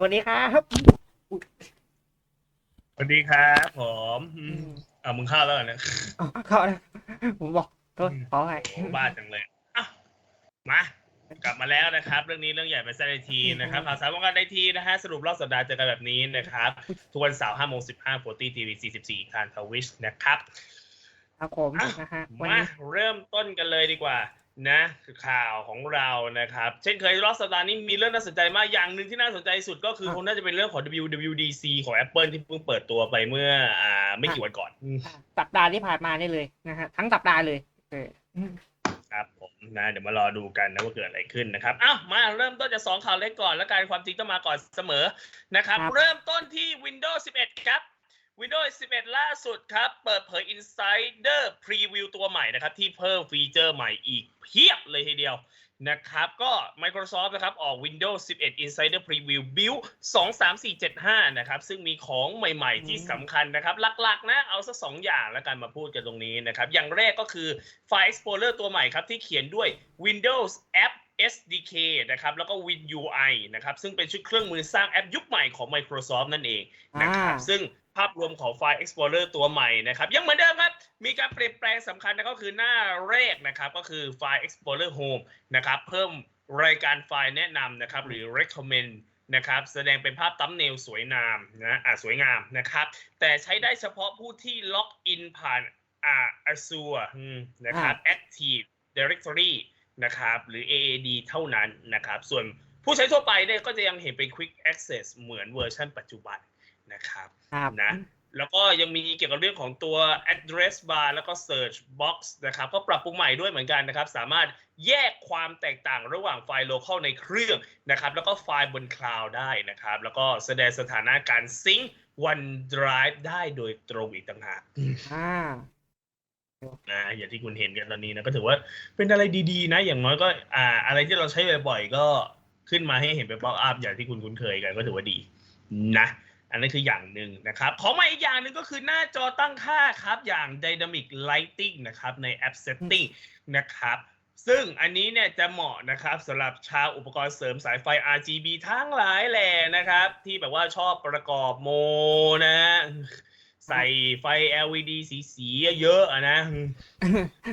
สวัสดีครับสวัสดีครับผมอืมอ่ามึงเข้าแล้วเหรอเนี่ยอ๋อเขานะผมบอกโทษขอให้โอ้บ้าจังเลยอะมากลับมาแล้วนะครับ เรื่องนี้เรื่องใหญ่ไปแซนทีนะครับข่าวสารวงการไอทีนะฮะสรุปรอบสัปดาห์เจอกันแบบนี้นะครับทุกวันเสาร์ห้าโมงสิบห้าโฟตี้ทีวีสี่สิบสี่ทางทวิชนะครับ ครับผมอะนะฮะวันมานี้เริ่มต้นกันเลยดีกว่า นะข่าวของเรานะครับ เช่นเคยรอบสัปดาห์นี้มีเรื่องน่าสนใจมากอย่างหนึ่งที่น่าสนใจสุดก็คือคงน่าจะเป็นเรื่องของ WWDC ของ Apple ที่เพิ่งเปิดตัวไปเมื่ออ่าไม่กี่วันก่อนอะสัปดาห์ที่ผ่านมานี่เลยนะฮะทั้งสัปดาห์เลยเอออืมครับผมนะเดี๋ยวมารอดูกันนะว่าเกิดอะไรขึ้นนะครับอ้าวมาเริ่มต้นจากสองข่าวเล็กก่อนแล้วกันความจริงต้องมาก่อนเสมอนะครับ เริ่มต้นที่ Windows 11 ครับ Windows 11 ล่าสุดครับ เปิดเผย Insider Preview ตัวใหม่นะครับ ที่เพิ่มฟีเจอร์ใหม่อีกเพียบเลยทีเดียวนะครับ ก็ Microsoft นะครับ ออก Windows 11 Insider Preview Build 23475 นะครับ ซึ่งมีของใหม่ๆ ที่สำคัญนะครับ หลักๆ นะ เอาสักสองอย่างแล้วกันมาพูดกันตรงนี้นะครับ อย่างแรกก็คือไฟล์ Explorer ตัวใหม่ครับ ที่เขียนด้วย Windows App SDK นะครับ แล้วก็ WinUI นะครับ ซึ่งเป็นชุดเครื่องมือสร้างแอปยุคใหม่ของ Microsoft นั่นเองนะครับอ่าซึ่ง ภาพรวมของไฟล์ Explorer ตัวใหม่นะครับยังเหมือนเดิมครับ มีการเปลี่ยนแปลงสำคัญนะก็คือหน้าแรกนะครับก็คือไฟล์ Explorer Home นะครับเพิ่มรายการไฟล์แนะนำนะครับหรือ recommend นะครับแสดงเป็นภาพตั้มเนลสวยงามนะอ่าสวยงามนะครับ แต่ใช้ได้เฉพาะผู้ที่ล็อกอินผ่านอ่า Azure อืมนะครับ Active Directory นะครับหรือ AAD เท่านั้นนะครับ ส่วนผู้ใช้ทั่วไปเนี่ยก็จะยังเห็นเป็น Quick Access เหมือนเวอร์ชันปัจจุบัน นะครับครับนะแล้วก็ยังมีเกี่ยวกับเรื่องของตัว address bar แล้วก็ search box นะครับ ก็ปรับปรุงใหม่ด้วยเหมือนกันนะครับ สามารถแยกความแตกต่างระหว่างไฟล์ local ในเครื่องนะครับ แล้วก็ไฟล์บนคลาวด์ได้นะครับ แล้วก็แสดงสถานะการซิงค์ OneDrive ได้โดยตรงอีกต่างหากอ่านะอย่างที่คุณเห็นกันตอนนี้นะก็ถือว่าเป็นอะไรดีๆ นะ อย่างน้อยก็อ่า อะไรที่เราใช้บ่อยๆก็ขึ้นมาให้เห็นเป็นป๊อปอัพอย่างที่คุณคุ้นเคยกันก็ถือว่าดีนะ อันนั้นคืออย่างหนึ่งนะครับ ของใหม่อีกอย่างหนึ่งก็คือหน้าจอตั้งค่าครับอย่าง Dynamic Lighting นะครับในแอป Setting นะครับซึ่งอันนี้เนี่ยจะเหมาะนะครับสำหรับชาวอุปกรณ์เสริมสายไฟ RGB ทั้งหลายแหล่นะครับ ที่แบบว่าชอบประกอบโมนะ ใส่ไฟ LED สีสีๆเยอะๆอะนะ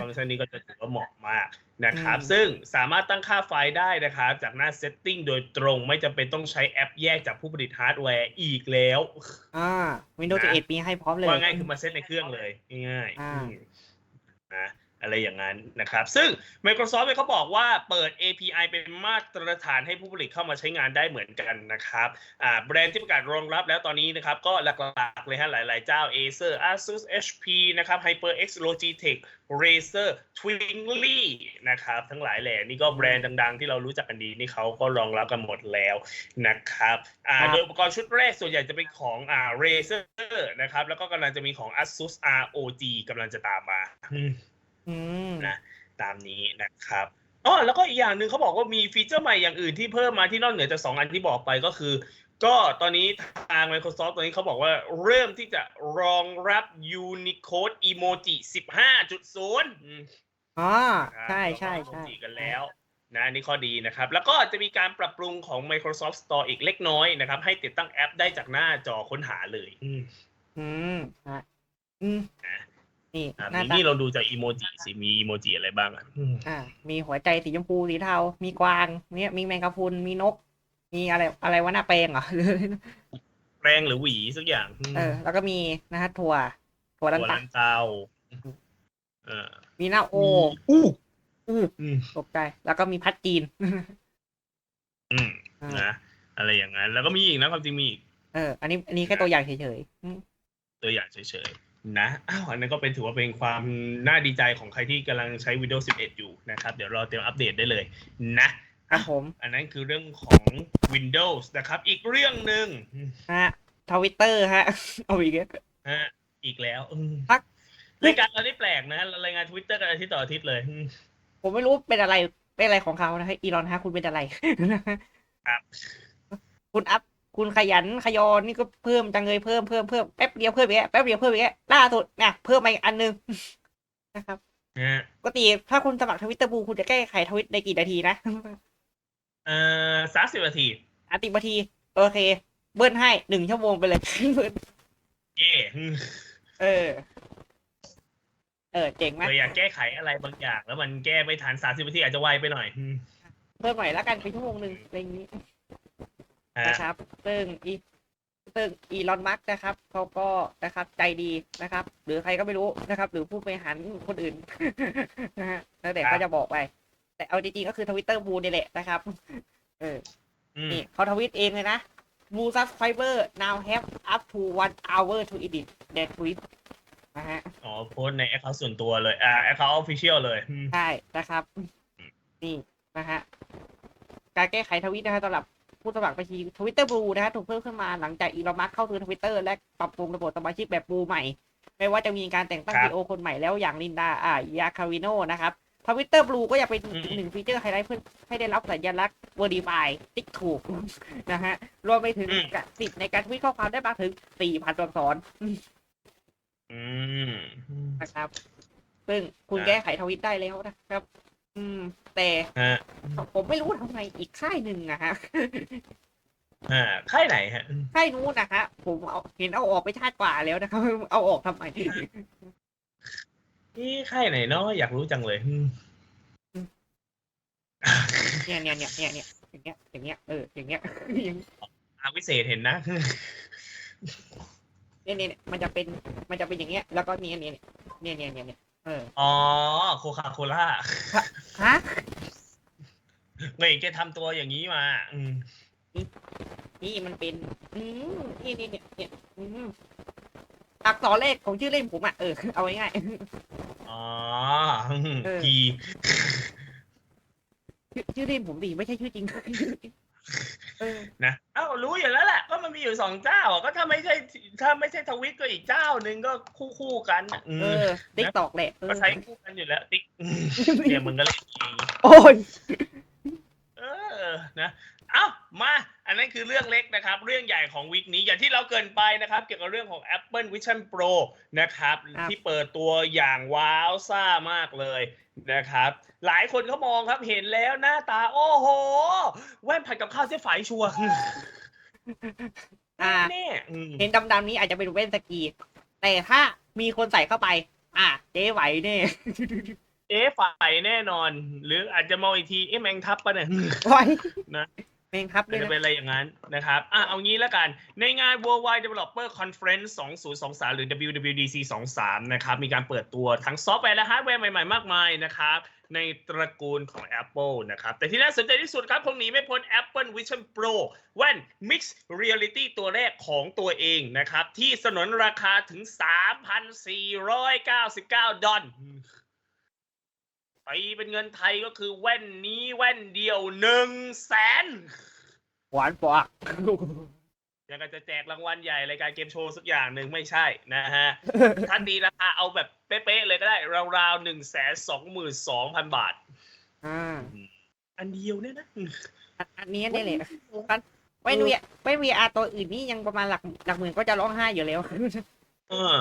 ฟังก์ชันนี้ก็จะถือว่าเหมาะมาก นะครับอืมซึ่งสามารถตั้งค่าไฟได้นะครับ จากหน้า Setting โดยตรงไม่จำเป็นต้องใช้แอปแยกจากผู้ผลิตฮาร์ดแวร์อีกแล้ว อ่า Windows นะ11มีให้พร้อมเลย ว่าง่ายคือมาเซตในเครื่องเลย ง่ายๆอ่า อืมนะ อะไรอย่างนั้นนะครับ ซึ่ง Microsoft เนี่ยเขาบอกว่าเปิด API เป็นมาตรฐานให้ผู้ผลิตเข้ามาใช้งานได้เหมือนกันนะครับอ่าแบรนด์ที่ประกาศรองรับแล้วตอนนี้นะครับก็หลักๆเลยฮะหลายๆเจ้า Acer Asus HP นะครับ HyperX Logitech Razer Twingly นะครับทั้งหลายแหล่นี่ก็แบรนด์ดัง ๆ ที่เรารู้จักกันดีนี่เขาก็รองรับกันหมดแล้วนะครับอ่าครับโดยอุปกรณ์ชุดแรกส่วนใหญ่จะเป็นของอ่า Razer นะครับแล้วก็กำลังจะมีของ Asus ROG กำลังจะตามมา อืมอืมนะตามนี้นะครับอ๋อแล้วก็อีกอย่างหนึ่งเขาบอกว่ามีฟีเจอร์ใหม่อย่างอื่นที่เพิ่มมาที่นอกเหนือจากสองอันที่บอกไปก็คือ ก็ตอนนี้ทาง Microsoft ตอนนี้เขาบอกว่าเริ่มที่จะรองรับ Unicode Emoji 15.0อืมอ๋อครับใช่ใช่เราก็ใช่ emoji กันแล้วนะอันนี่ข้อดีนะครับ แล้วก็จะมีการปรับปรุงของ Microsoft Store อีกเล็กน้อยนะครับ ให้ติดตั้งแอปได้จากหน้าจอค้นหาเลย อืม อืมอะอืมอะ นี่อะหน้ามีตานี่เราดูจากอีโมจิสิมีอีโมจิอะไรบ้างอะอืมอ่า มีหัวใจสีชมพูสีเทา มีกวาง เนี่ย มีแมงกะพรุน มีนก มีอะไรอะไรวะหน้าแปลงเหรอหรือแปรงหรือหวีสักอย่างมเออ แล้วก็มีนะฮะถั่วถั่วลันหัวตาลันเตาเออมีหน้าโออู้อู้อืมตกใจ แล้วก็มีพัดจีนอืมอ่านะอะไรอย่างนั้น แล้วก็มีอีกนะความจริงมีอีกเออ อันนี้อันนี้แค่ตัวอย่างเฉยๆอืมตัวอย่างเฉยๆ นะอ้าวอันนั้นก็เป็นถือว่าเป็นความน่าดีใจของใครที่กำลังใช้ Windows 11 อยู่นะครับ เดี๋ยวรอเตรียมอัปเดตได้เลยนะครับผม อันนั้นคือเรื่องของ Windows นะครับ อีกเรื่องหนึ่งฮะทวิตเตอร์ฮะ เอาอีกแล้วฮะอีกแล้วอืมพักรายการเราได้แปลกนะรายงาน Twitter กันอาทิตย์ต่ออาทิตย์เลยอืมผมไม่รู้เป็นอะไรเป็นอะไรของเขานะฮะอีลอนฮะคุณเป็นอะไรครับคุณอัพ คุณขยันขยอนนี่ก็เพิ่มจังเลยเพิ่มเพิ่มเพิ่มแป๊บเดียวเพิ่มอีกแล้วแป๊บเดียวเพิ่มอีกแล้วล่าสุดเนี่ยเพิ่มมาอีกอันนึงนะครับนะฮะปกติถ้าคุณสมัครทวิตเตอร์บูคุณจะแก้ไขทวิตในกี่นาทีนะเอ่อสามสิบนาทีอาตินาที โอเค เบิ้ลให้หนึ่งชั่วโมงไปเลยเบิ้ลเย่อืมเออ เออเจ๋งไหมเผื่ออยากแก้ไขอะไรบางอย่าง แล้วมันแก้ไม่ทันสามสิบนาทีอาจจะไวไปหน่อยอืมเพิ่มหน่อยแล้วกันเป็นชั่วโมงหนึ่งอะไรอย่างนี้ฮะ นะครับ ซึ่งอีซึ่งอีลอนมัสนะครับเขาก็นะครับใจดีนะครับ หรือใครก็ไม่รู้นะครับ หรือผู้บริหารคนอื่นนะฮะแล้วแต่เขาจะบอกไป แต่เอาจริงๆก็คือทวิตเตอร์บูนี่แหละนะครับ เอออืมนี่เขาทวิตเองเลยนะ Blue subscriber now have up to one hour to edit their tweet นะฮะอ๋อโพสต์ในแอคเคาท์ส่วนตัวเลยอ่าแอคเคาท์ออฟฟิเชียลเลยอืมใช่นะครับ นี่นะฮะการแก้ไขทวิตนะฮะสำหรับ ผู้สมัครบัญชีทวิตเตอร์บลูนะฮะถูกเพิ่มขึ้นมาหลังจากอีลอนมัสเข้าซื้อทวิตเตอร์และปรับปรุงระบบสมาชิกแบบบลูใหม่ ไม่ว่าจะมีการแต่งตั้งครับซีโอคนใหม่แล้วอย่างลินดาอ่ายาคาริโนนะครับทวิตเตอร์บลูก็ยังเป็นอืมอีกหนึ่งฟีเจอร์ไฮไลท์เพื่อให้ได้รับสัญลักษณ์ Verify ติ๊กถูกนะฮะรวมไปถึงสิทธิ์ในการทวิตข้อความได้มากถึง4,000ตัวอักษรอืมนะครับ ซึ่งคุณอ่าแก้ไขทวิตได้แล้วนะครับ อืม แต่ฮะผมไม่รู้ทำไมอีกค่ายหนึ่งอะฮะอ่าค่ายไหนฮะค่ายนู้นนะฮะผมเอาเห็นเอาออกไปชาติกว่าแล้วนะครับเอาออกทำไมนี่ค่ายไหนเนาะอยากรู้จังเลยอืมเนี่ยเนี่ยเนี่ยเนี่ยเนี่ยอย่างเงี้ยอย่างเงี้ยเอออย่างเงี้ยอย่างอาวิเศษเห็นนะเนี่ยเนี่ยเนี่ยมันจะเป็นมันจะเป็นอย่างเงี้ย แล้วก็เนี่ยเนี่ยเนี่ยเนี่ยเนี่ยเนี่ยเอออ๋อโคคาโคล่าฮะ เฮ้ยแกทำตัวอย่างนี้มา อืมนี่มันเป็น อืมนี่นี่เนี่ยเนี่ยอืมอักษรเลขของชื่อเล่นผมอะเออเอาง่ายอ๋อเออ พีๆชื่อชื่อเล่นผมดีไม่ใช่ชื่อจริง เออนะเอ้ารู้อยู่แล้วแหละก็มันมีอยู่สองเจ้าอะก็ถ้าไม่ใช่ถ้าไม่ใช่ทวิตก็อีกเจ้าหนึ่งก็คู่คู่ๆกันอะอืเอมอติ๊กตอกแหละเออก็ใช้คู่กันอยู่แล้วติ๊กอืมเนี่ยมึงก็เล่นเองโอ้ยเออนะเอ้ามาอันนั้นคือเรื่องเล็กนะครับ เรื่องใหญ่ของวีคนี้อย่างที่เราเกรินไปนะครับ เกี่ยวกับเรื่องของ Apple Vision Pro นะครับครับ ที่เปิดตัวอย่างว้าวซ่ามากเลยนะครับ หลายคนเขามองครับเห็นแล้วหน้าตา โอ้โห แว่นผัดกับข้าวเสียฝายชัวร์อ่าแน่อืมเห็นดำๆนี้อาจจะเป็นเว่นสกี แต่ถ้ามีคนใส่เข้าไป อะเจ๊ไหวแน่ เอ๊ะฝ่ายแน่นอน หรืออาจจะมองอีกทีเอ๊ะแมงทับปะเนี่ยไหวนะเมงครับด้อาวยจจะนะเป็นอะไรอย่างนั้นนะครับ อะ เอางี้แล้วกัน ในงาน Worldwide Developer Conference 2023 หรือ WWDC 23 นะครับ มีการเปิดตัวทั้งซอฟต์แวร์และฮาร์ดแวร์ใหม่ ๆ มากมายนะครับ ในตระกูลของ Apple นะครับ แต่ที่น่าสนใจที่สุดครับ คงหนีไม่พ้น Apple Vision Pro แว่น Mixed Reality ตัวแรกของตัวเองนะครับ ที่สนนราคาถึง 3,499 ดอลไปเป็นเงินไทยก็คือแว่นนี้แว่นเดียว1 0 0 0 0แสนหวานปากยังก็จะแจกรางวัลใหญ่รายการเกมโชว์สักอย่างหนึ่งไม่ใช่นะฮะถ้าตีราคาเอาแบบเป๊ะๆเลยก็ได้ราวๆหนึ่งแสนสองหมื่นสองพันบาท อ่า อันเดียวเนี่ยนะ อันอันนี้เนี่ยแหละไม่วีไม่วีอาตัวอื่นนี่ยังประมาณหลักหลักหมื่นก็จะร้องไห้อยู่แล้ว เออ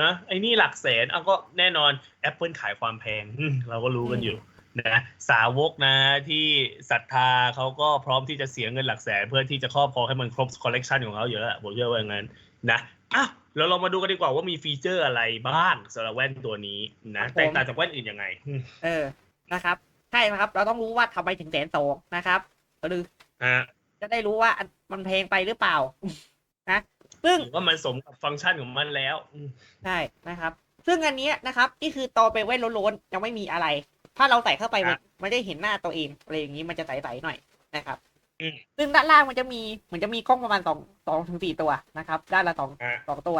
นะไอ้นี่หลักแสนเอาก็แน่นอน Apple ขายความแพงอืมเราก็รู้กันอยู่นะสาวกนะที่ศรัทธาเขาก็พร้อมที่จะเสียเงินหลักแสน เพื่อที่จะครอบครองให้มันครบคอลเลกชันของเขาอยู่แล้วผมเชื่อว่าอย่างนั้นนะอะเราลองมาดูกันดีกว่าว่ามีฟีเจอร์อะไรบ้างสำหรับแว่นตัวนี้นะแตกต่างจากแว่นอื่นยังไงอืมเออนะครับใช่นะครับ เราต้องรู้ว่าทำไมถึงแสนสองนะครับหรือฮะจะได้รู้ว่าอันมันแพงไปหรือเปล่านะ ซึ่งหรือว่ามันสมกับฟังก์ชันของมันแล้วอืมใช่นะครับ ซึ่งอันเนี้ยนะครับนี่คือตอเป็นแว่นโล้นๆยังไม่มีอะไร ถ้าเราใส่เข้าไปมันมันได้เห็นหน้าตัวเองอะไรอย่างนี้มันจะใสๆหน่อยนะครับอืมซึ่งด้านล่างมันจะมีเหมือนจะมีกล้องประมาณสองสองถึงสี่ตัวนะครับ ด้านละสองอะสองตัว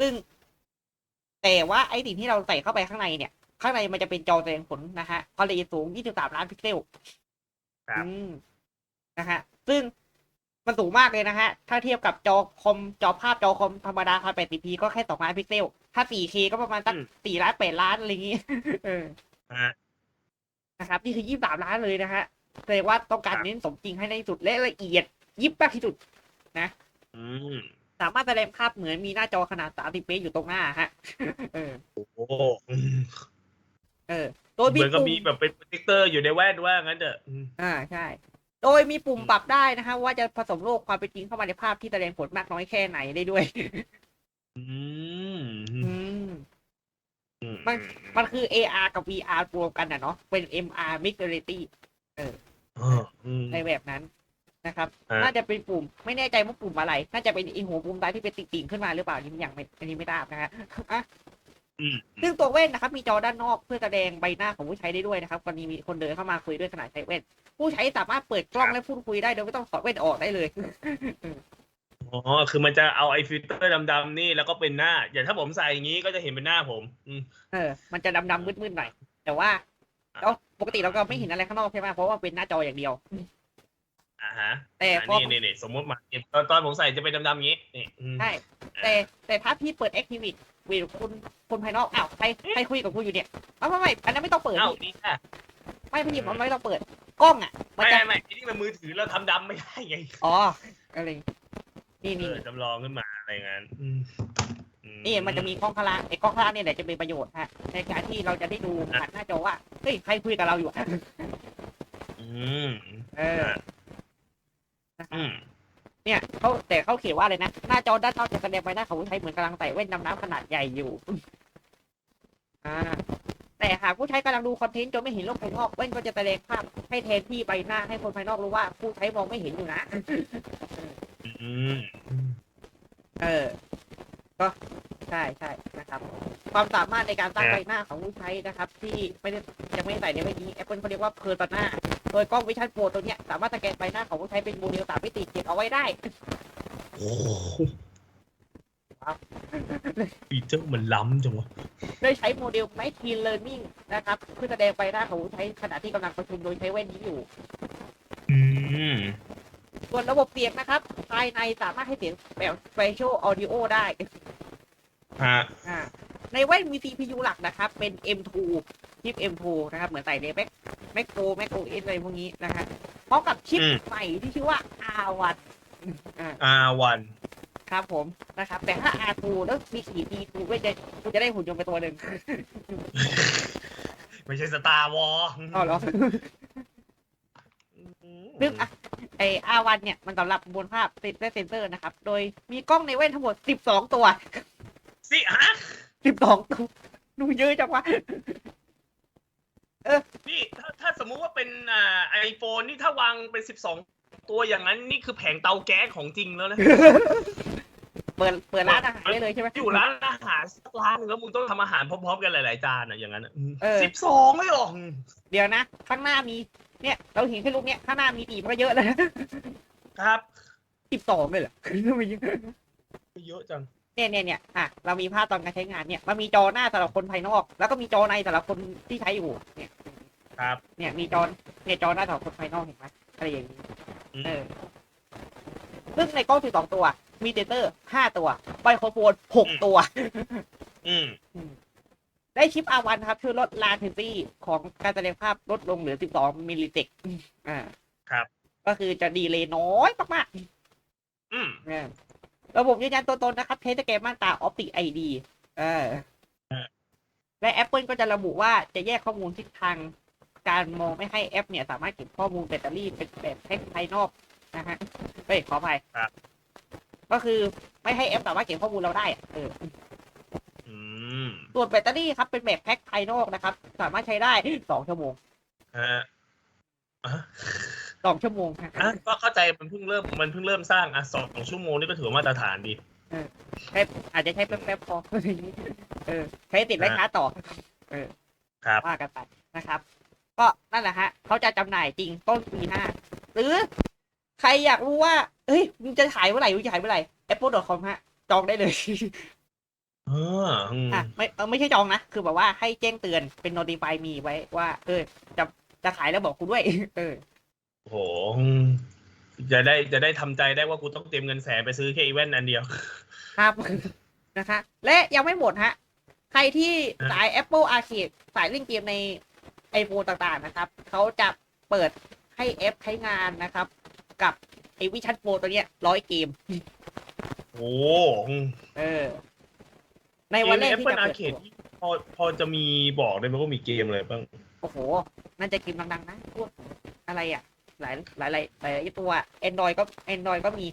ซึ่ง แต่ว่าไอ้สิ่งที่เราใส่เข้าไปข้างในเนี่ย ข้างในมันจะเป็นจอแสดงผลนะฮะความละเอียดสูง 23 ล้านพิกเซลครับอืมนะฮะซึ่ง มันสูงมากเลยนะฮะ ถ้าเทียบกับจอคอมจอภาพจอคอมธรรมดา 1080p ก็แค่2ล้านพิกเซล ถ้า 4K ก็ประมาณสักอืม4ล้าน8ล้านอะไรอย่างงี้ เออฮะนะครับ นี่คือ 23 ล้านเลยนะฮะแสดงว่าต้องการครับเน้นสมจริงให้ได้ที่สุดและละเอียดยิบมากที่สุดอืมสามารถแสดงภาพเหมือนมีหน้าจอขนาด 30เมตรอยู่ตรงหน้าฮะ เออโอ้โหอืมเออโดยเหมีมือนกับปุ่มมีแบบเป็นโปรเจคเตอร์อยู่ในแว่นว่างั้นเถอะอืมอ่าใช่ โดยมีปุ่มปรับได้นะคะ ว่าจะผสมโลกความเป็นจริงเข้ามาในภาพที่แสดงผลมากน้อยแค่ไหนได้ด้วย อืมอืมอืมันมันคือ AR กับ VR รวมกันนะเนาะเป็น MR Mixed Reality อ๋ออืมในแบบนั้นนะครับฮะน่าจะเป็นปุ่ม ไม่แน่ใจว่าปุ่มอะไร น่าจะเป็นอีหัวปุ่มใดที่เป็นติ่งๆขึ้นมาหรือเปล่าอันนี่ยังไม่อันนี้ไม่ทราบนะฮะอะอืม ซึ่งตัวแว่นนะครับ มีจอด้านนอกเพื่อแสดงใบหน้าของผู้ใช้ได้ด้วยนะครับกรณีมีคนเดินเข้ามาคุยด้วยขณะใช้แว่น ผู้ใช้สามารถเปิดกล้องและพูดคุยได้โดยไม่ต้องถอดแว่นออกได้เลยอ๋อคือมันจะเอาไอ้ฟิลเตอร์ดำๆนี่แล้วก็เป็นหน้า อย่างถ้าผมใส่อย่างนี้ก็จะเห็นเป็นหน้าผมอืมเออ มันจะดำๆมืดๆหน่อยแต่ว่าเราปกติเราก็ไม่เห็นอะไรข้างนอกใช่ไหมเพราะว่าเป็นหน้าจออย่างเดียวอ่าฮะแต่อ่าพอนี่นี่นี่สมมติมาตอนตอนผมใส่จะเป็นดำๆอย่างนี้นี่อืมใช่แต่แต่ถ้าพี่เปิด Activate เวลคุณคนภายนอกอ้าวใครใครคุยกับคุณอยู่เนี่ยเอาไม่ไม่อันนั้นไม่ต้องเปิดเอ้าพี่นี่ค่ะไม่พี่มันไม่ต้องเปิด กล้องอะมันไม่จะไม่ไม่ไอ้นี่มันมือถือเราทำดำไม่ได้ไงอ๋ออะไรนี่เอนี่อจำลองขึ้นมาอะไรงั้นอืมอืนี่มันจะมีกล้องข้างล่างไอ้กล้องข้างล่างเนี่ยแหละจะเป็นประโยชน์ฮะในการที่เราจะได้ดูผ่านหน้าจอว่าเฮ้ยใครคุยกับเราอยู่อะอืมเออนะครับอืม เนี่ยเขาแต่เขาเขียนว่าอะไรนะ หน้าจอด้านนอกจะแสดงใบหน้าของผู้ใช้เหมือนกำลังใส่แว่นดำน้ำขนาดใหญ่อยู่ อ่า แต่หากผู้ใช้กำลังดูคอนเทนต์จนไม่เห็นโลกภายนอกแว่นก็จะแสดงภาพให้แทนที่ใบหน้าให้คนภายนอกรู้ว่าผู้ใช้มองไม่เห็นอยู่นะอืมเออ ก็ ใช่ใช่นะครับ ความสามารถในการสร้างครับใบหน้าของผู้ใช้นะครับ ที่ไม่ได้ยังไม่ได้ใส่ในเว็บนี้ Apple เขาเรียกว่า Persona โดยกล้องวิชั่นโปรตัวเนี้ยสามารถสแกนใบหน้าของผู้ใช้เป็นโมเดลสามมิติเก็บเอาไว้ได้โอ้โหครับฟีเจอร์มันล้ำจังวะโดยใช้โมเดล Machine Learning นะครับ เพื่อแสดงใบหน้าของผู้ใช้ขณะที่กำลังประชุมโดยใช้แว่นนี้อยู่ อืมส่วนระบบเสียงนะครับ ภายในสามารถให้เสียงแบบ Spatial Audio ได้ ฮะอ่าในแว่นมี CPU หลักนะครับ เป็น M2 ชิป M2 นะครับเหมือนใส่ใน Mac Mac Pro Mac OS อะไรพวกนี้นะฮะพร้อมกับชิปอืม ใหม่ที่ชื่อว่า R1 อ่า อาวันครับผมนะครับ แต่ถ้า R2 แล้วมีขีด D2 ก็จะคุณจะได้หุ่นยนต์ไปตัวหนึ่ง ไม่ใช่สตาร์วอลอ๋อเหรอซึ่งอะไอ R1 เนี่ย มันสำหรับบนภาพติดและเซนเซอร์นะครับ โดยมีกล้องในแว่นทั้งหมด 12 ตัว สิฮะ12ตัวดูเยอะจังวะ นี่ถ้าถ้าสมมุติว่าเป็นอ่าไอโฟนนี่ถ้าวางเป็นสิบสองตัวอย่างนั้นนี่คือแผงเตาแก๊สของจริงแล้วนะ เปิดเปิดร้านอาหารได้เลยใช่ไหม อยู่ร้านอาหารสักร้านหนึงแล้วมึงต้องทำอาหารพร้อมๆกันหลายๆจานอะอย่างนั้นเออ สิบสองไม่หรอกเดี๋ยวนะข้างหน้ามี เนี่ย เราเห็นแค่ลูกเนี้ยข้างหน้ามีตีมันก็เยอะแล้วครับ สิบสองเลยเหรอไม่เยอะเยอะจัง เนี่ยเนี่ยเนี่ยอะเรามีภาพตอนการใช้งานเนี่ยมันมีจอหน้าสำหรับคนภายนอก แล้วก็มีจอในสำหรับคนที่ใช้อยู่เนี่ยครับ เนี่ยมีจอเนี่ยจอหน้าสำหรับคนภายนอกเห็นไหมอะไรอย่างนี้อืมเออซึ่งในกล้องสิบสองตัว มีเซนเตอร์ห้าตัวไมโครโฟนหกตัว อืมได้ชิป R1 ครับ ช่วยลด latency ของการแสดงภาพลดลงเหลือ12มิลลิเซกอ่า ครับ ก็คือจะดีเลย์น้อยมากอืมๆอ่า ระบบยืนยันตัวตนนะครับใช้สแกนม่านตา Optic ID เออและ Apple ก็จะระบุว่าจะแยกข้อมูลทิศทางการมองไม่ให้แอป เนี่ย สามารถเก็บข้อมูลแบตเตอรี่เป็นแบบแพ็คภายนอกนะฮะเฮ้ยขออภัยครับก็คือไม่ให้แอปสามารถเก็บข้อมูลเราได้อะเอออืมส่วนแบตเตอรี่ครับเป็นแบบแพ็คภายนอกนะครับ สามารถใช้ได้สองชั่วโมงฮะอะ สองชั่วโมงฮะอะก็เข้าใจมันเพิ่งเริ่มมันเพิ่งเริ่มสร้างอะสองชั่วโมงนี่ก็ถือว่ามาตรฐานดี ใช้อาจจะใช้แป๊บๆพอเออใช้ติดไว้ค้าต่อครับ ว่ากันไปนะครับ ก็นั่นแหละฮะเขาจะจำหน่ายจริงต้นปีหน้า หรือใครอยากรู้ว่าเฮ้ยมึงจะขายเมื่อไหร่มึงจะขายเมื่อไหร่ apple.com ฮะ จองได้เลย เอออืมอะไม่เออไม่ใช่จองนะ คือแบบว่าให้แจ้งเตือนเป็น notify มีไว้ว่า เออ จะจะขายแล้วบอกกูด้วย เออ โอ้โหอืมจะได้จะได้ทำใจได้ว่ากูต้องเตรียมเงินแสนไปซื้อแค่อีเวนต์อันเดียว ครับนะคะ และยังไม่หมดฮะ ใครที่อะสาย Apple Arcade สายเล่นเกมใน iPhone ต่างๆนะครับ เขาจะเปิดให้แอปใช้งานนะครับ กับไอวิชั่นโ r ตัวเนี้ยร้อยเกม โอ้อืมเออ ในวันแรกแอปที่เปิลจะอาเปิดร์เคดตัวพอพอจะมีบอกได้ไหมว่ามีเกมอะไรบ้าง โอ้โห น่าจะเกมดังๆนะพวกอะไรอะ หลายหลายหลายหลายหลายตัว Android ก็ Android ก็มี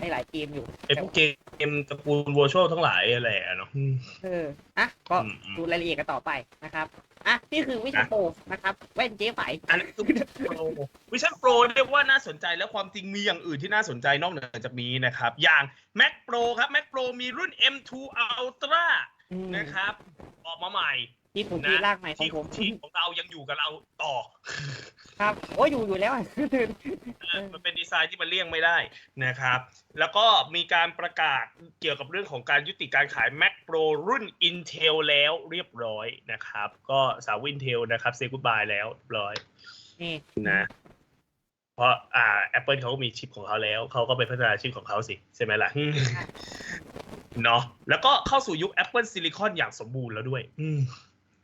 ในหลายเกมอยู่ไอ้พวกเกมตระกูล virtual ทั้งหลายอะไรอะเนาะอืมเอออะก็อืมอืม ดูรายละเอียดกันต่อไปนะครับอะนี่คือวิชั่นนะโปรนะครับแว่นเจ๊ไฝอันนี้คือ Pro Vision Pro เรียกว่าน่าสนใจและความจริงมีอย่างอื่นที่น่าสนใจนอกเหนือจากนี้นะครับ อย่าง Mac Pro ครับ Mac Pro มีรุ่น M2 Ultra อืม นะครับ ออกมาใหม่ ที่ผมนะที่ร่างใหม่ของที่ผมที่ของเรายังอยู่กับเราต่อ ครับโอ้ยอยู่อยู่แล้วเออมันเป็นดีไซน์ที่มันเลี่ยงไม่ได้นะครับ แล้วก็มีการประกาศเกี่ยวกับเรื่องของการยุติการขาย Mac Pro รุ่น Intel แล้วเรียบร้อยนะครับ ก็สาว Intel นะครับเซกุบายแล้วเรียบร้อยนี่นะ เพราะอ่า Apple เขาก็มีชิปของเขาแล้ว เขาก็ไปพัฒนาชิปของเขาสิใช่ไหมล่ะเนาะแล้วก็เข้าสู่ยุค Apple Silicon อย่างสมบูรณ์แล้วด้วย อืม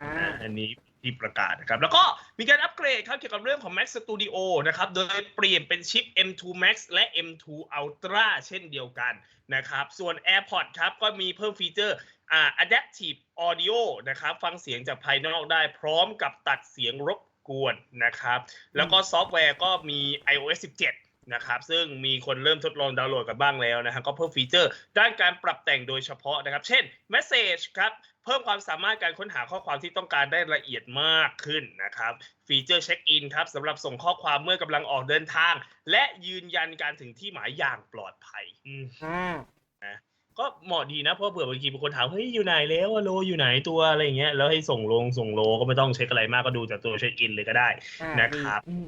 อ่าอ่าอันนี้ที่ประกาศนะครับแล้วก็มีการอัปเกรดครับเกี่ยวกับเรื่องของ Mac Studio นะครับโดยเปลี่ยนเป็นชิป M2 Max และ M2 Ultra เช่นเดียวกันนะครับส่วน AirPods ครับก็มีเพิ่มฟีเจอร์อ่า Adaptive Audio นะครับฟังเสียงจากภายนอกได้พร้อมกับตัดเสียงรบกวนนะครับแล้วก็ซอฟต์แวร์ก็มี iOS 17นะครับซึ่งมีคนเริ่มทดลองดาวน์โหลดกันบ้างแล้วนะฮะก็เพิ่มฟีเจอร์ ด้านการปรับแต่งโดยเฉพาะนะครับ เช่น Message ครับเพิ่มความสามารถการค้นหาข้อความที่ต้องการได้ละเอียดมากขึ้นนะครับ ฟีเจอร์เช็คอินครับสำหรับส่งข้อความเมื่อกำลังออกเดินทาง และยืนยันการถึงที่หมายอย่างปลอดภัยอืมอ่าก็เหมาะดีนะเพราะเผื่อบางทีบางคนถามเฮ้ยอยู่ไหนแล้วอะโลอยู่ไหนตัวอะไรอย่างเงี้ยแล้วให้ส่งลงส่งโลก็ไม่ต้องเช็คอะไรมากก็ดูจากตัวเช็คอินเลยก็ได้อ่านะครับดีอืม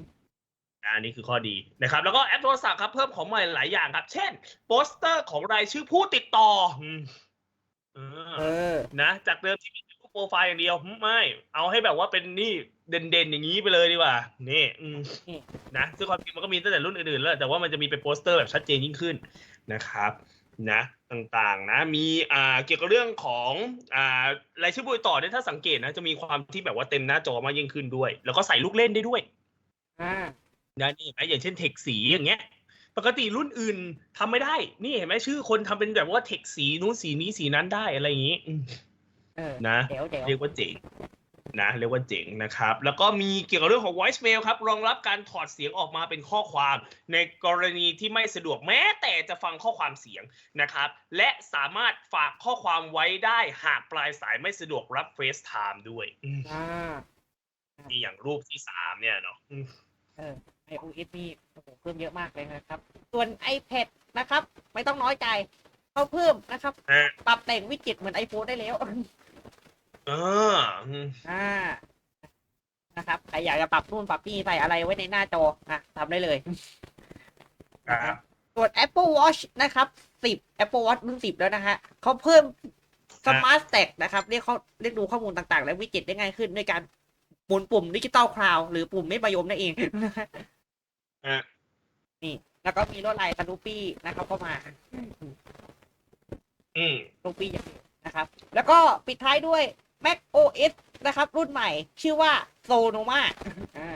อันนี้คือข้อดีนะครับ แล้วก็แอปโทรศัพท์ครับเพิ่มของใหม่หลายอย่างครับ เช่น โปสเตอร์ของรายชื่อผู้ติดต่ออืม เออเออ นะจากเดิมที่มีรูปโปรไฟล์อย่างเดียวหึไม่เอาให้แบบว่าเป็นนี่เด่นๆอย่างนี้ไปเลยดีกว่านี่อืมนี่นะซึ่งความจริงมันก็มีตั้งแต่รุ่นอื่นๆแล้วแต่ว่ามันจะมีเป็นโปสเตอร์แบบชัดเจนยิ่งขึ้นนะครับ นะต่างๆนะมีอ่าเกี่ยวกับเรื่องของอ่ารายชื่อผู้ติดต่อเนี่ยถ้าสังเกตนะจะมีความที่แบบว่าเต็มหน้าจอมากยิ่งขึ้นด้วย แล้วก็ใส่ลูกเล่นได้ด้วยอ่านะนี่เห็นไหมอย่างเช่นเทคสีอย่างเงี้ย ปกติรุ่นอื่นทำไม่ได้ นี่เห็นไหมชื่อคนทำเป็นแบบว่าเทคสีนู้นสีนี้สีนั้นได้อะไรอย่างงี้อืมเออนะเดี๋ยวเดี๋ยวเรียกว่าเจ๋งนะเรียกว่าเจ๋งนะครับ แล้วก็มีเกี่ยวกับเรื่องของ voice mail ครับ รองรับการถอดเสียงออกมาเป็นข้อความ ในกรณีที่ไม่สะดวกแม้แต่จะฟังข้อความเสียงนะครับ และสามารถฝากข้อความไว้ได้หากปลายสายไม่สะดวกรับ FaceTime ด้วยอืมอ่านี่อย่างรูปที่สามเนี่ยเนาะอืมเออ iOS นี่โอ้โหเพิ่มเยอะมากเลยนะครับ ส่วน iPad นะครับ ไม่ต้องน้อยใจเขาเพิ่มนะครับอะปรับแต่งวิจิตรเหมือน iPhone ได้แล้ว เอออืมอ่า นะครับ ใครอยากจะปรับนู่นปรับนี่ใส่อะไรไว้ในหน้าจออะทำได้เลย ครับส่วน Apple Watch นะครับ 10 Apple Watch รุ่น10 แล้วนะฮะเขาเพิ่ม Smart Stack นะครับ เรียกเขาเรียกดูข้อมูลต่างๆ และวิจิตรได้ง่ายขึ้นด้วยการหมุนปุ่มดิจิตอลคลาวหรือปุ่มไม่ประยมนั่นเองนะฮะ อะนี่ แล้วก็มีลวดลายสนุปี้นะครับเข้ามาอืมสนุปี้อย่างเดียวนะครับ แล้วก็ปิดท้ายด้วย Mac OS นะครับ รุ่นใหม่ ชื่อว่า Sonoma อ่า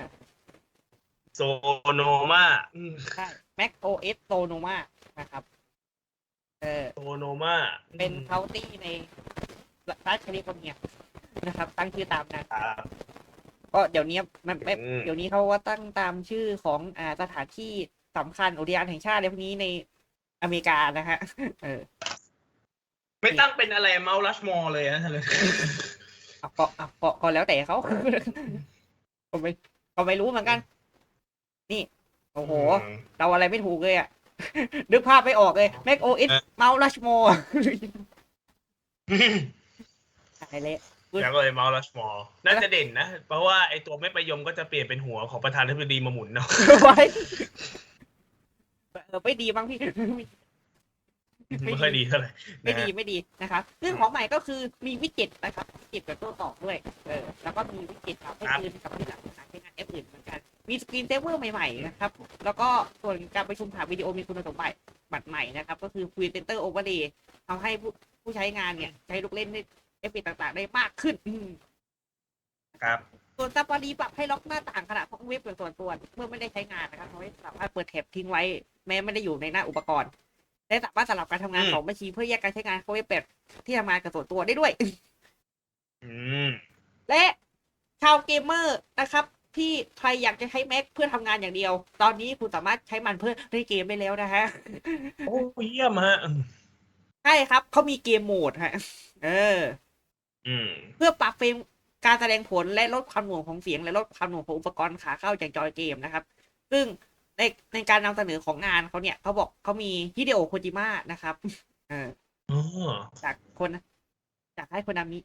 โซโนมาอืมใช่ Mac OS Sonoma นะครับ เออ โซโนมาเป็นเคาน์ตี้ในรัฐแคลิฟอร์เนียนะครับ ตั้งชื่อตามนั้นครับ ก็เดี๋ยวนี้มันไม่อืม เดี๋ยวนี้เขาว่าตั้งตามชื่อของอ่าสถานที่สำคัญอุทยานแห่งชาติอะไรพวกนี้ในอเมริกานะฮะเออไม่ตั้งเป็นอะไรเมาส์ลัชมอร์เลยนะเลย เอาก็เอาก็ก็แล้วแต่เขาก็ไม่ก็ไม่รู้เหมือนกัน นี่ โอ้โห เราอะไรไม่ถูกเลยอะ นึกภาพไม่ออกเลย Mac OS เออเมาส์ลัชโมตายเละ แล้วก็เลยเมาส์ลัชมอร์น่าจะเด่นนะ เพราะว่าไอตัวไม่ประยมก็จะเปลี่ยนเป็นหัวของประธานาธิบดีมาหมุนเนาะไว้เออไม่ดีบ้างพี่ ไม่ค่อยดีเท่าไหร่ไม่นะดีฮะไม่ดีนะครับซึ่งของใหม่ก็คือมีวิจิตรนะครับวิจิตรกับตัวต่อด้วย เออ แล้วก็มีวิจิตรครับให้คืนกับที่หลังการใช้งานแอปอื่นเหมือนกัน มีสกรีนเซฟเวอร์ใหม่ๆนะครับ แล้วก็ส่วนการประชุมผ่านวิดีโอมีคุณสมบัติบัตรใหม่นะครับ ก็คือ Presenter Overlay ทำให้ผู้ผู้ใช้งานเนี่ยใช้ลูกเล่นได้เอฟเฟกต์ต่างๆ ได้มากขึ้นอืมครับ ส่วนซาฟารีปรับให้ล็อกหน้าต่างขณะของเว็บเป็นส่วนตัวเมื่อไม่ได้ใช้งานนะครับทำให้สามารถเปิดแท็บทิ้งไว้ แม้ไม่ได้อยู่ในหน้าอุปกรณ์และสามารถสลับการทำงานอืมของบัญชีเพื่อแยกการใช้งานของเว็บแบบที่ทำงานกับส่วนตัวได้ด้วยอืมและชาวเกมเมอร์นะครับที่ใครอยากจะใช้ Mac เพื่อทำงานอย่างเดียว ตอนนี้คุณสามารถใช้มันเพื่อเล่นเกมได้แล้วนะฮะ โอ้เยี่ยมฮะ ใช่ครับ เขามีเกมโหมดฮะ เอออืม เพื่อปรับเฟรมการแสดงผลและลดความหน่วงของเสียง และลดความหน่วงของอุปกรณ์ขาเข้าจากจอยเกมนะครับ ซึ่งในในการนำเสนอของงานเขาเนี่ยเขาบอกเขามีฮิเดโอโคจิมะนะครับเอออ๋อจากคนจากให้คนนามิ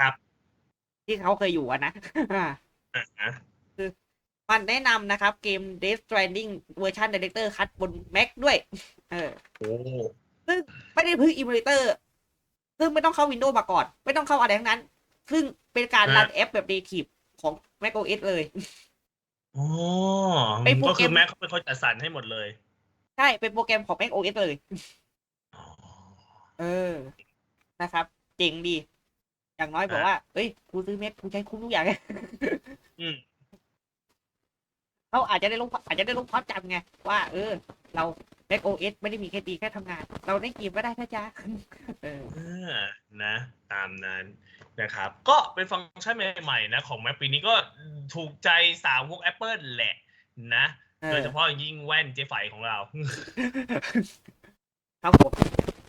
ครับ ที่เขาเคยอยู่อะนะอ่าอะนะมันแนะนำนะครับ เกม Death Stranding เวอร์ชัน Director Cut บน Mac ด้วย เออโอ้ซึ่งไม่ได้พึ่ง Emulator ซึ่งไม่ต้องเข้า Windows มาก่อน ไม่ต้องเข้าอะไรทั้งนั้น ซึ่งเป็นการรันแอปแบบ native ของ Mac OS เลยอ๋อไอ้พวกก็คือเกมแม็กเขาเป็นคนจัดสรรให้หมดเลย ใช่ เป็นโปรแกรมของ Mac OS เลยอ๋อเออนะครับ เจ๋งดี อย่างน้อยบอกว่า เอ้ย กูซื้อ Mac กูใช้คุ้มทุกอย่างอืม เขาอาจจะได้ลงอาจจะได้ลงพอดจำไงว่า เออ เรา Mac OS ไม่ได้มีแค่ตีแค่ทำงาน เราได้เกมก็ได้นะจ๊ะเอออ่านะ ตามนั้นนะครับ ก็เป็นฟังก์ชันใหม่ๆนะ ของ Mac ปีนี้ก็ถูกใจสาวพวก Apple แหละนะเอโดอยเฉพาะยิ่งแว่นเจ๊ไฝของเรา ครับผม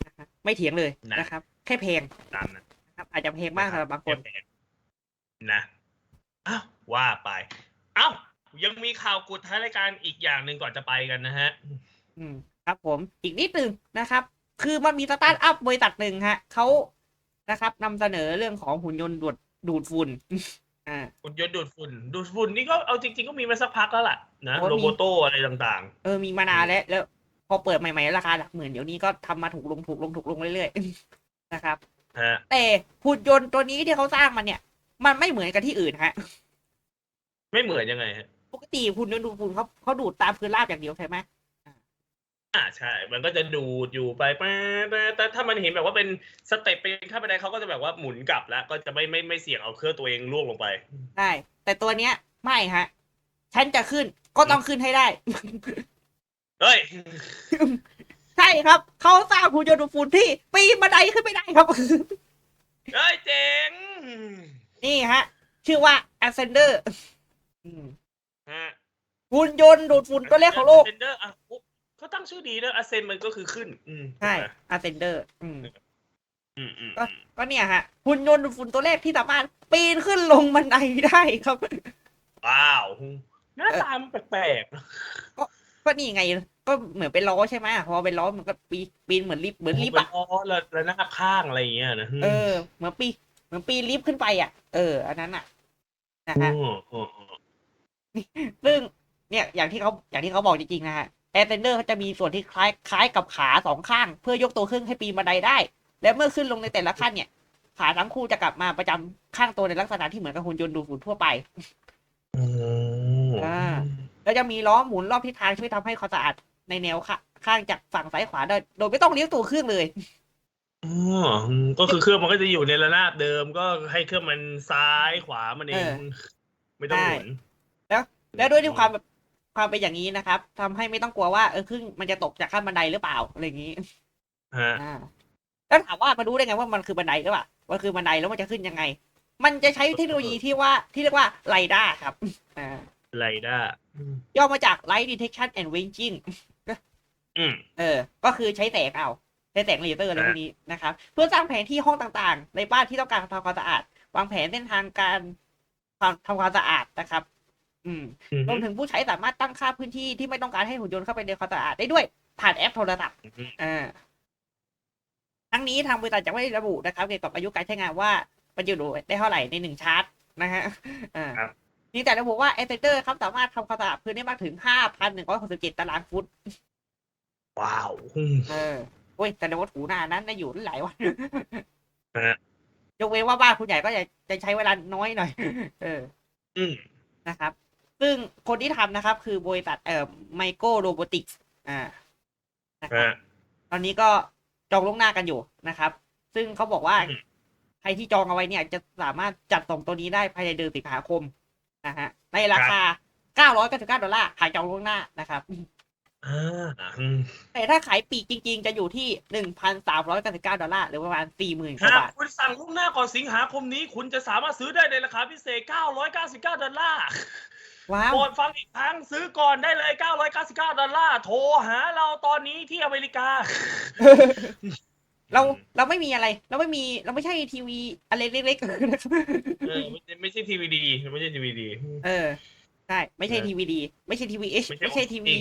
นะครับไม่เถียงเลยนะนะครับ แค่เพลงตามนั้นนะครับ อาจจะเพลงมากสำหรับบางคนนะอ้าวว่าไป เอ้า ยังมีข่าวกุดท้ายรายการอีกอย่างหนึ่งก่อนจะไปกันนะฮะ อืมครับผมอีกนิดหนึ่งนะครับ คือมันมีสตาร์ทอัพบริษัทหนึ่งฮะเขานะครับนำเสนอเรื่องของหุ่นยนต์ดูดดูดฝุ่นอ่า หุ่นยนต์ดูดฝุ่น ดูดฝุ่นนี่ก็เอาจริง ๆ ก็มีมาสักพักแล้วล่ะนะโอ้มี โรโบโตอะไรต่างเออมีมานานแล้วแล้ว พอเปิดใหม่ๆราคาหลักหมื่นเดี๋ยวนี้ก็ทำมาถูกลงถูกลงถูกลงเรื่อยๆ นะครับ ๆฮะแต่หุ่นยนต์ตัวนี้ที่เขาสร้างมันเนี่ย มันไม่เหมือนกับที่อื่นฮะ ไม่เหมือนยังไงฮะ ปกติหุ่นยนต์ดูดฝุ่นเขาเขาดูดตามพื้นราบอย่างเดียวใช่ไหมอ่าใช่ มันก็จะดูดอยู่ไปแป๊บแต่แต่ถ้ามันเห็นแบบว่าเป็นสเต็ปเป็นขั้นบันไดเขาก็จะแบบว่าหมุนกลับแล้ว ก็จะไม่ไม่ไม่เสี่ยงเอาเครื่องตัวเองล่วงลงไป ได้ แต่ตัวเนี้ยไม่ฮะ ฉันจะขึ้นก็ต้องขึ้นให้ได้ เฮ้ย ใช่ครับ เขาสร้างหุ่นยนต์ดูดฝุ่นที่ปีนบันไดขึ้นไม่ได้ครับเฮ้ยเจ๋ง นี่ฮะ ชื่อว่า Ascender อืม ฮะหุ่นยนต์ดูดฝุ่นตัวแรกของโลก เซนเดอร์อะอุ๊ยเขาตั้งชื่อดีนะอเซนมันก็คือขึ้น อืมใช่ Ascender อืมอืมอืมก็ก็เนี่ยฮะหุ่นยนต์ดูดฝุ่นตัวแรกที่สามารถปีนขึ้นลงบันไดได้ครับว้าวหน้าตามันแปลกก็นี่ไง ก็เหมือนเป็นล้อใช่ไหมพอเป็นล้อมันก็ปีปีนเหมือนลิฟต์ๆเหมือนลิฟต์เป็อะนล้อแล้วแล้วหน้าข้างอะไรอย่างเงี้ยนะเออเหมือนปีเหมือนปีนลิฟต์ขึ้นไปอะ เออ อันนั้นอะนะโอ้ฮะโอ้โอ้ ซึ่งเนี่ยอย่างที่เขาอย่างที่เขาบอกจริงๆนะฮะแอร์เซนเดอร์เขาจะมีส่วนที่คล้ายคล้ายกับขาสองข้าง เพื่อยกตัวขึ้นให้ปีนบันไดได้ และเมื่อขึ้นลงในแต่ละขั้นเนี่ย ขาทั้งคู่จะกลับมาประจำข้างตัวในลักษณะที่เหมือนกับหุ่นยนต์ดูดฝุ่นทั่วไปโอ้อ่าแล้วจะมีล้อหมุนรอบทิศทางช่วยทำให้ความสะอาดในแนวข้าข้างจากฝั่งซ้ายขวาได้โดยไม่ต้องเลี้ยวตัวเครื่องเลยอ๋อก็คือเครื่องมันก็จะอยู่ในระนาบเดิม ก็ให้เครื่องมันซ้ายขวามันเองเออไม่ต้องหมุน และด้วยที่ความแบบความเป็นอย่างนี้นะครับทำให้ไม่ต้องกลัวว่าเออครึ่งมันจะตกจากขั้นบันไดหรือเปล่าอะไรอย่างนี้ฮะอ่าแล้วถามว่ามารู้ได้ไงว่ามันคือบันไดหรือเปล่าว่าคือบันไดแล้วมันจะขึ้นยังไง มันจะใช้เทคโนโลยีที่ว่าที่เรียกว่าไรด้าครับอ่าไรด้าย่อมาจาก Light Detection and Ranging อืมเออ ก็คือใช้แสงเอา ใช้แสงเลเซอร์อะไรพวกนี้นะครับ เพื่อสร้างแผนที่ห้องต่างๆ ในบ้านที่ต้องการทำความสะอาด วางแผนเส้นทางการความทำความสะอาดนะครับ อืมอืมรวมถึงผู้ใช้สามารถตั้งค่าพื้นที่ที่ไม่ต้องการให้หุ่นยนต์เข้าไปในความสะอาดได้ด้วย ผ่านแอปโทรศัพท์อืมอ่าทั้งนี้ทางบริษัทจะไม่ได้ระบุนะครับเกี่ยวกับอายุการใช้งานว่ามันอยู่ได้เท่าไหร่ในหนึ่งชาร์จนะฮะอ่าครับนี่แต่ระบุว่า a อเซนเตอร์ครับสามารถทำความสะอาดพื้นได้มากถึง5,167ตารางฟุต ว้าวอืมเออโอ้ยแต่ในวัตถุหน้านั้นได้อยู่หลายวันฮะยกเว้นว่าบ้านคุณใหญ่ก็จะจะใช้เวลาน้อยหน่อย เออ อืมนะครับ ซึ่งคนที่ทำนะครับ คือบริษัทเอ่อไมโครโรบอติกส์อ่านะครับฮะตอนนี้ก็จองล่วงหน้ากันอยู่นะครับ ซึ่งเขาบอกว่าอืมใครที่จองเอาไว้เนี่ย จะสามารถจัดส่งตัวนี้ได้ภายในเดือนสิงหาคมนะฮะในราคา999ดอลลาร์หากจองล่วงหน้านะครับอ่าอืมแต่ถ้าขายปลีกจริง ๆ จะอยู่ที่หนึ่งพันสามร้อยเก้าสิบเก้าดอลลาร์หรือประมาณสี่หมื่นกว่าหากบาทคุณสั่งล่วงหน้าก่อนสิงหาคมนี้ คุณจะสามารถซื้อได้ในราคาพิเศษ999ดอลลาร์ ว้าว โปรดฟังอีกครั้งซื้อก่อนได้เลย 999 ดอลลาร์ โทรหาเราตอนนี้ที่อเมริกา เราเราไม่มีอะไร เราไม่มีเราไม่ใช่ทีวีอะไรเล็กๆนะครับเออไม่ใช่ไม่ใช่ทีวีดี ไม่ใช่ทีวีดี เออใช่ไม่ใช่นะทีวีดี ไม่ใช่ทีวีเอชไม่ใช่ทีวี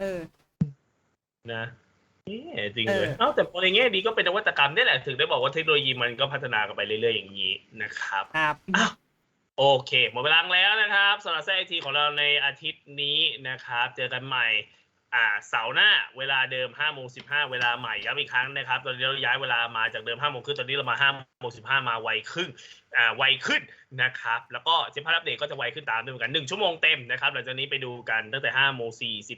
เออ นะนี่จริงเอเลอยเอ้าแต่ในแง่ดีก็เป็นนวัตกรรมนี่แหละ ถึงได้บอกว่าเทคโนโลยีมันก็พัฒนากันไปเรื่อยๆอย่างนี้นะครับ ครับอ้าว โอเค หมดเวลาแล้วนะครับสำหรับไซทีของเราในอาทิตย์นี้นะครับ เจอกันใหม่อ่าเสาร์หน้าเวลาเดิม5โมง15 เวลาใหม่ย้ำอีกครั้งนะครับ ตอนนี้เราย้ายเวลามาจากเดิม5โมงครึ่งตอนนี้เรามา5โมง15 มาไวขึ้นอ่าไวขึ้นนะครับ แล้วก็เจ็บพาอัปเดตก็จะไวขึ้นตามด้วยเหมือนกัน 1 ชั่วโมงเต็มนะครับหลังจากนี้ไปดูกันตั้งแต่5โมง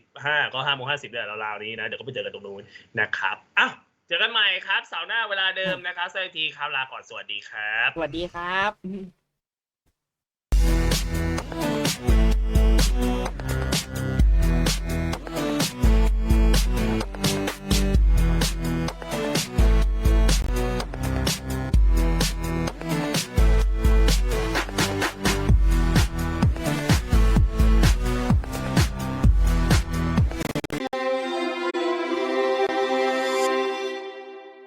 45 ก็5โมง50เดี๋ยวราวๆนี้นะ เดี๋ยวก็ไปเจอกันตรงนู้นนะครับอ้าวเจอกันใหม่ครับเสาร์หน้าเวลาเดิมนะครับไซทีครับลาก่อนสวัสดีครับ สวัสดีครับ